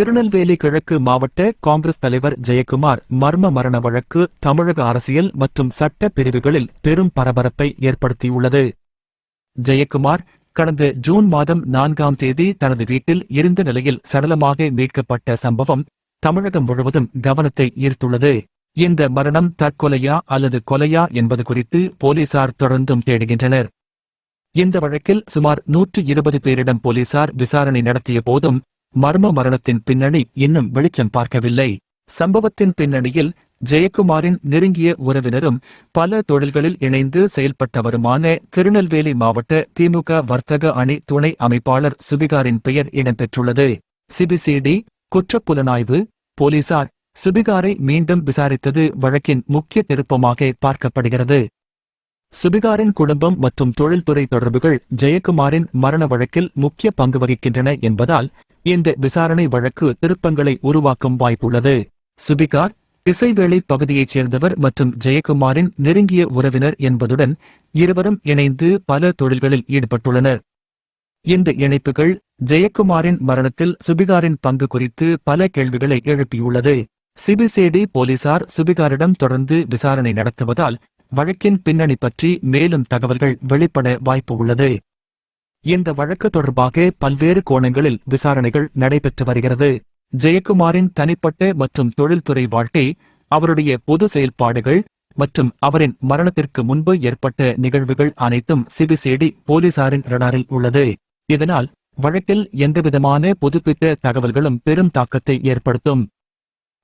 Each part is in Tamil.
திருநெல்வேலி கிழக்கு மாவட்ட காங்கிரஸ் தலைவர் ஜெயக்குமார் மர்ம மரண வழக்கு தமிழக அரசியல் மற்றும் சட்ட பிரிவுகளில் பெரும் பரபரப்பை ஏற்படுத்தியுள்ளது. ஜெயக்குமார் கடந்த ஜூன் மாதம் நான்காம் தேதி தனது வீட்டில் இருந்த நிலையில் சடலமாக மீட்கப்பட்ட சம்பவம் தமிழகம் முழுவதும் கவனத்தை ஈர்த்துள்ளது. இந்த மரணம் தற்கொலையா அல்லது கொலையா என்பது குறித்து போலீசார் தொடர்ந்தும் தேடுகின்றனர். இந்த வழக்கில் சுமார் நூற்று இருபது பேரிடம் போலீசார் விசாரணை நடத்திய போதும் மர்ம மரணத்தின் பின்னணி இன்னும் வெளிச்சம் பார்க்கவில்லை. சம்பவத்தின் பின்னணியில் ஜெயக்குமாரின் நெருங்கிய உறவினரும் பல தொழில்களில் இணைந்து செயல்பட்டவருமான திருநெல்வேலி மாவட்ட திமுக வர்த்தக அணி துணை அமைப்பாளர் சுபிகாரின் பெயர் இடம்பெற்றுள்ளது. சிபிசிடி குற்றப்புலனாய்வு போலீசார் சுபிகாரை மீண்டும் விசாரித்தது வழக்கின் முக்கிய திருப்பமாக பார்க்கப்படுகிறது. சுபிகாரின் குடும்பம் மற்றும் தொழில்துறை தொடர்புகள் ஜெயக்குமாரின் மரண வழக்கில் முக்கிய பங்கு வகிக்கின்றன என்பதால் இந்த விசாரணை வழக்கு திருப்பங்களை உருவாக்கும் வாய்ப்புள்ளது. சுபிகார் திசைவேளை பகுதியைச் சேர்ந்தவர் மற்றும் ஜெயக்குமாரின் நெருங்கிய உறவினர் என்பதுடன் இருவரும் இணைந்து பல தொழில்களில் ஈடுபட்டுள்ளனர். இந்த இணைப்புகள் ஜெயக்குமாரின் மரணத்தில் சுபிகாரின் பங்கு குறித்து பல கேள்விகளை எழுப்பியுள்ளது. சிபிசிடி போலீசார் சுபிகாரிடம் தொடர்ந்து விசாரணை நடத்துவதால் வழக்கின் பின்னணி பற்றி மேலும் தகவல்கள் வெளிப்பட வாய்ப்பு உள்ளது. இந்த வழக்கு தொடர்பாக பல்வேறு கோணங்களில் விசாரணைகள் நடைபெற்று வருகிறது. ஜெயக்குமாரின் தனிப்பட்ட மற்றும் தொழில்துறை வாழ்க்கை அவருடைய பொது செயல்பாடுகள் மற்றும் அவரின் மரணத்திற்கு முன்பு ஏற்பட்ட நிகழ்வுகள் அனைத்தும் சிபிசிடி போலீசாரின் ரடாரில் உள்ளது. இதனால் வழக்கில் எந்தவிதமான புதுப்பித்த தகவல்களும் பெரும் தாக்கத்தை ஏற்படுத்தும்.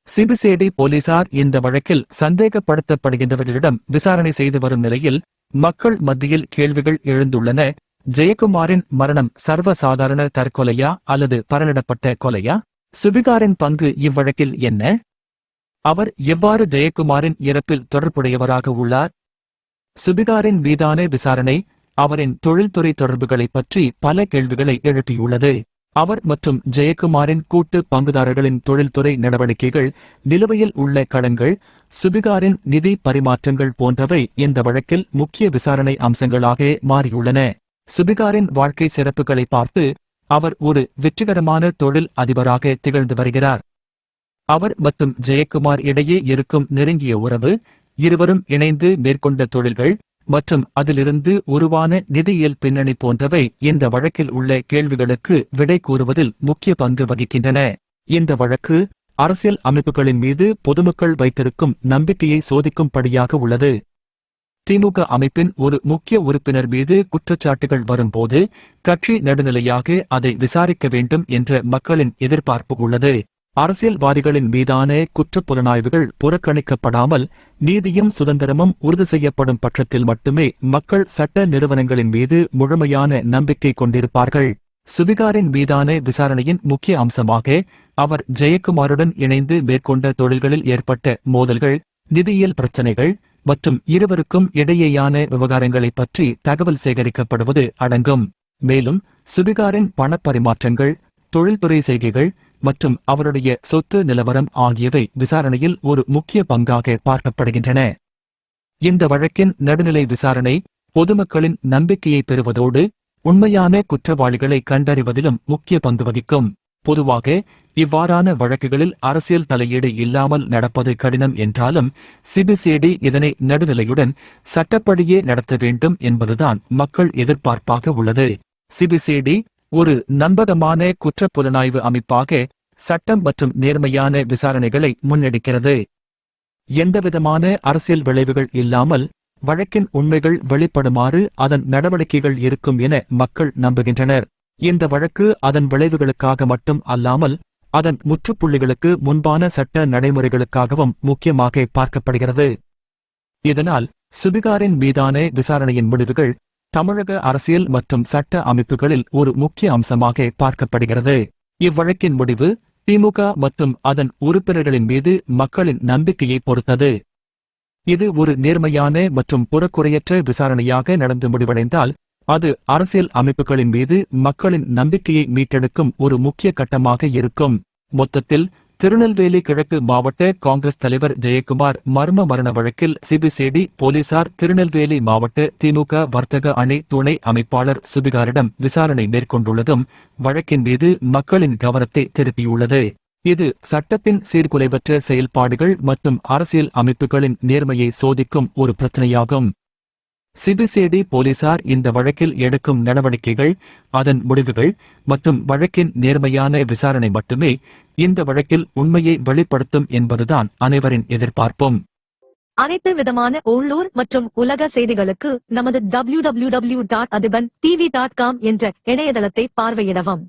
சிபிசிடி போலீசார் இந்த வழக்கில் சந்தேகப்படுத்தப்படுகின்றவர்களிடம் விசாரணை செய்து வரும் நிலையில் மக்கள் மத்தியில் கேள்விகள் எழுந்துள்ளன. ஜெயக்குமாரின் மரணம் சர்வசாதாரண தற்கொலையா அல்லது பரலிடப்பட்ட கொலையா? சுபிகாரின் பங்கு இவ்வழக்கில் என்ன? அவர் எவ்வாறு ஜெயக்குமாரின் இறப்பில் தொடர்புடையவராக உள்ளார்? சுபிகாரின் மீதான விசாரணை அவரின் தொழில்துறை தொடர்புகளைப் பற்றி பல கேள்விகளை எழுப்பியுள்ளது. அவர் மற்றும் ஜெயக்குமாரின் கூட்டு பங்குதாரர்களின் தொழில்துறை நடவடிக்கைகள் நிலுவையில் உள்ள கடன்கள் சுபிகாரின் நிதி பரிமாற்றங்கள் போன்றவை இந்த வழக்கில் முக்கிய விசாரணை அம்சங்களாக மாறியுள்ளன. சுபிகாரின் வாழ்க்கை சிறப்புகளை பார்த்து அவர் ஒரு வெற்றிகரமான தொழில் அதிபராக திகழ்ந்து வருகிறார். அவர் மற்றும் ஜெயக்குமார் இடையே இருக்கும் நெருங்கிய உறவு இருவரும் இணைந்து மேற்கொண்ட தொழில்கள் மற்றும் அதிலிருந்து உருவான நிதியியல் பின்னணி போன்றவை இந்த வழக்கில் உள்ள கேள்விகளுக்கு விடை கூறுவதில் முக்கிய பங்கு வகிக்கின்றன. இந்த வழக்கு அரசியல் அமைப்புகளின் மீது பொதுமக்கள் வைத்திருக்கும் நம்பிக்கையை சோதிக்கும்படியாக உள்ளது. திமுக அமைப்பின் ஒரு முக்கிய உறுப்பினர் மீது குற்றச்சாட்டுகள் வரும்போது கட்சி நடுநிலையாக அதை விசாரிக்க வேண்டும் என்ற மக்களின் எதிர்பார்ப்பு உள்ளது. அரசியல்வாதிகளின் மீதான குற்றப்புலனாய்வுகள் புறக்கணிக்கப்படாமல் நீதியும் சுதந்திரமும் உறுதி செய்யப்படும் பட்சத்தில் மட்டுமே மக்கள் சட்ட நிறுவனங்களின் மீது முழுமையான நம்பிக்கை கொண்டிருப்பார்கள். சுபிகாரின் மீதான விசாரணையின் முக்கிய அம்சமாக அவர் ஜெயக்குமாருடன் இணைந்து மேற்கொண்ட தொழில்களில் ஏற்பட்ட மோதல்கள் நிதியியல் பிரச்சினைகள் மற்றும் இருவருக்கும் இடையேயான விவகாரங்களை பற்றி தகவல் சேகரிக்கப்படுவது அடங்கும். மேலும் சுபிகாரின் பணப்பரிமாற்றங்கள் தொழில்துறை செய்கைகள் மற்றும் அவருடைய சொத்து நிலவரம் ஆகியவை விசாரணையில் ஒரு முக்கிய பங்காக பார்க்கப்படுகின்றன. இந்த வழக்கின் நடுநிலை விசாரணை பொதுமக்களின் நம்பிக்கையை பெறுவதோடு உண்மையான குற்றவாளிகளை கண்டறிவதிலும் முக்கிய பங்கு வகிக்கும். பொதுவாக இவ்வாறான வழக்குகளில் அரசியல் தலையீடு இல்லாமல் நடப்பது கடினம் என்றாலும் சிபிசிடி இதனை நடுநிலையுடன் சட்டப்படியே நடத்த வேண்டும் என்பதுதான் மக்கள் எதிர்பார்ப்பாக உள்ளது. சிபிசிடி ஒரு நம்பகமான குற்ற புலனாய்வு அமைப்பாக சட்டம் மற்றும் நேர்மையான விசாரணைகளை முன்னெடுக்கிறது. எந்தவிதமான அரசியல் விளைவுகள் இல்லாமல் வழக்கின் உண்மைகள் வெளிப்படுமாறு அதன் நடவடிக்கைகள் இருக்கும் என மக்கள் நம்புகின்றனர். இந்த வழக்கு அதன் விளைவுகளுக்காக மட்டும் அல்லாமல் அதன் முற்றுப்புள்ளிகளுக்கு முன்பான சட்ட நடைமுறைகளுக்காகவும் முக்கியமாக பார்க்கப்படுகிறது. இதனால் சுபிகாரின் மீதான விசாரணையின் முடிவுகள் தமிழக அரசியல் மற்றும் சட்ட அமைப்புகளில் ஒரு முக்கிய அம்சமாக பார்க்கப்படுகிறது. இவ்வழக்கின் முடிவு திமுக மற்றும் அதன் உறுப்பினர்களின் மீது மக்களின் நம்பிக்கையை பொறுத்தது. இது ஒரு நேர்மையான மற்றும் புறக்குறையற்ற விசாரணையாக நடந்து முடிவடைந்தால் அது அரசியல் அமைப்புகளின் மீது மக்களின் நம்பிக்கையை மீட்டெடுக்கும் ஒரு முக்கிய கட்டமாக இருக்கும். மொத்தத்தில் திருநெல்வேலி கிழக்கு மாவட்ட காங்கிரஸ் தலைவர் ஜெயக்குமார் மர்ம மரண வழக்கில் சிபிசிடி போலீசார் திருநெல்வேலி மாவட்ட திமுக வர்த்தக அணி துணை அமைப்பாளர் சுபிகாரிடம் விசாரணை மேற்கொண்டுள்ளதும் வழக்கின் மீது மக்களின் கவனத்தை திருப்பியுள்ளது. இது சட்டத்தின் சீர்குலைவற்ற செயல்பாடுகள் மற்றும் அரசியல் அமைப்புகளின் நேர்மையை சோதிக்கும் ஒரு பிரச்சனையாகும். சிபிசிஐடி போலீசார் இந்த வழக்கில் எடுக்கும் நடவடிக்கைகள் அதன் முடிவுகள் மற்றும் வழக்கின் நேர்மையான விசாரணை மட்டுமே இந்த வழக்கில் உண்மையை வெளிப்படுத்தும் என்பதுதான் அனைவரின் எதிர்பார்ப்பும். அனைத்து விதமான உள்ளூர் மற்றும் உலக செய்திகளுக்கு நமது W W dot Athiban T V dot com என்ற இணையதளத்தை பார்வையிடவும்.